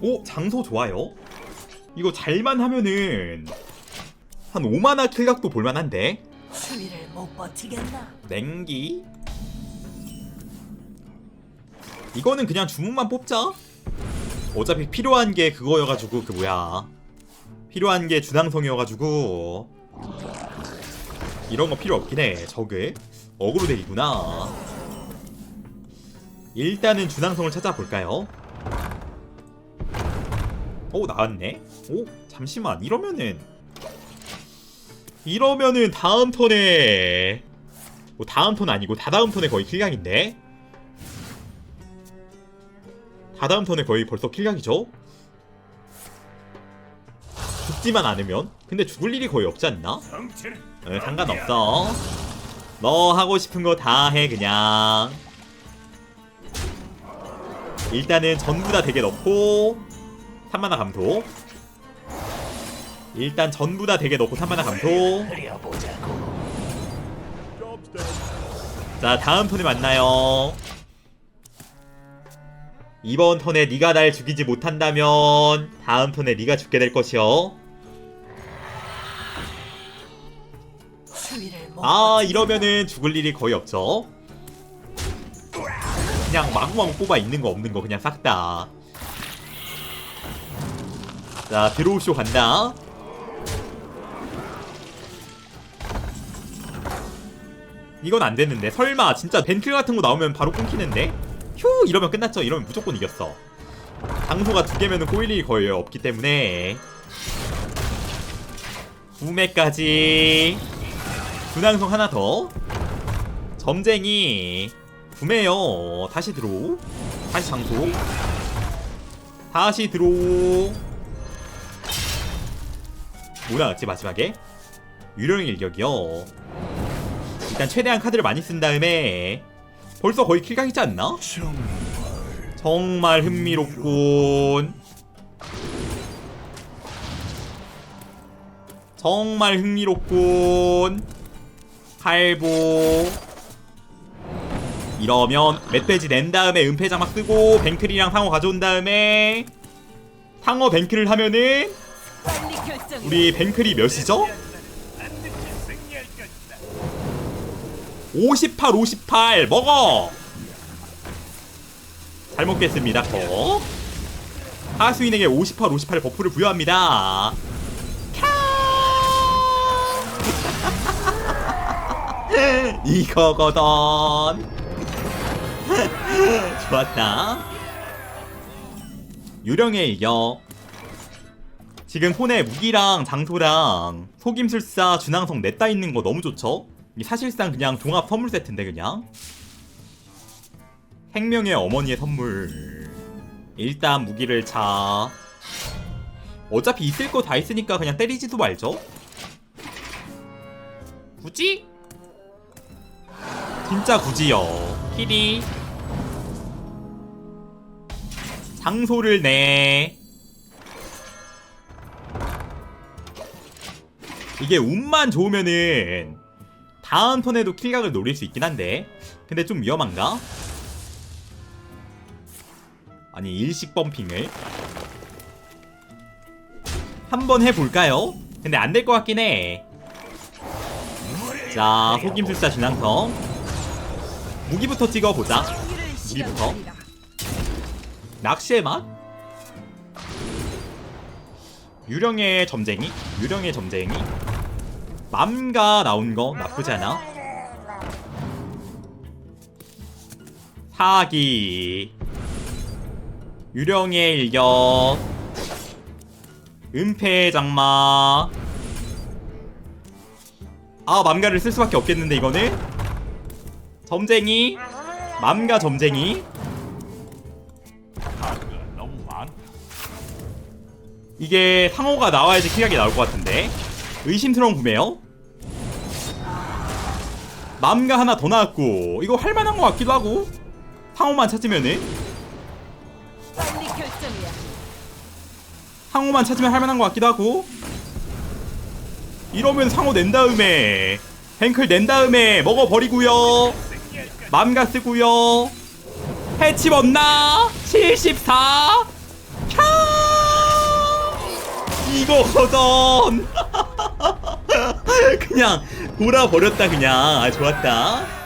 오 장소 좋아요. 이거 잘만 하면은 한 5만화 킬각도 볼만한데? 추위를 못 버티겠나? 냉기? 이거는 그냥 주문만 뽑자. 어차피 필요한 게 그거여가지고 그 뭐야. 필요한 게 주당성이어가지고. 이런 거 필요 없긴 해 저그 어그로 덱이구나. 일단은 주당성을 찾아볼까요? 오 나왔네? 오 잠시만. 이러면은 이러면은 다음 턴에 뭐 다음 턴 아니고 다다음 턴에 거의 킬각인데? 다다음 턴에 거의 벌써 킬각이죠? 죽지만 않으면? 근데 죽을 일이 거의 없지 않나? 에, 상관없어. 너 하고 싶은 거 다 해 그냥. 일단은 전부 다 되게 넣고 3만화 감소 일단 전부 다 되게 넣고 3만화 감소. 자 다음 턴에 만나요 이번 턴에 네가 날 죽이지 못한다면 다음 턴에 네가 죽게 될 것이요 아? 이러면은 죽을 일이 거의 없죠 그냥 마구마구 뽑아 있는 거 없는 거 그냥 싹다 자 드로우쇼 간다. 이건 안 됐는데. 설마 진짜 벤틀 같은 거 나오면 바로 끊기는데? 휴 이러면 끝났죠. 이러면 무조건 이겼어. 장소가 두 개면은 꼬일 일이 거의 없기 때문에. 구매까지. 분황성 하나 더. 점쟁이. 구매요. 다시 들어 다시 장소. 다시 들어 뭐 나왔지 마지막에 유령 일격이요 일단 최대한 카드를 많이 쓴 다음에 벌써 거의 킬각이지 않나? 정말 흥미롭군 정말 흥미롭군 칼보 이러면 멧돼지 낸 다음에 은폐 자막 쓰고 뱅클이랑 상어 가져온 다음에 상어 뱅클을 하면은. 우리 뱅클이 몇이죠? 58 58 먹어! 잘 먹겠습니다 거 하수인에게 58 58 버프를 부여합니다. 캬! 이거거든. 좋았다. 유령의 일격 지금 손에 무기랑 장소랑 속임술사 준항성 냈다 있는 거 너무 좋죠? 이 사실상 그냥 종합 선물 세트인데 그냥? 생명의 어머니의 선물. 일단 무기를 차 어차피 있을 거 다 있으니까 그냥 때리지도 말죠? 굳이? 진짜 굳이요. 키리 장소를 내 이게 운만 좋으면은 다음 턴에도 킬각을 노릴 수 있긴 한데 근데 좀 위험한가? 아니 일식 범핑을 한번 해볼까요? 근데 안 될 것 같긴 해. 자 속임술사 진앙성 무기부터 찍어보자. 무기부터. 낚시의 맛? 유령의 점쟁이? 유령의 점쟁이? 맘가 나온 거 나쁘지 않아? 사기. 유령의 일격. 은폐 장마. 아 맘가를 쓸 수밖에 없겠는데 이거는? 점쟁이? 맘가 점쟁이? 이게 상호가 나와야지 킬각이 나올 것 같은데? 의심스러운 구매요 맘가 하나 더 나왔고 이거 할만한 것 같기도 하고. 상호만 찾으면은. 상호만 찾으면 할만한 것 같기도 하고. 이러면 상호 낸 다음에 뱅클 낸 다음에 먹어버리고요. 맘가 쓰고요. 해치 없나? 74 캬! 이거거든 그냥 돌아버렸다 그냥. 아 좋았다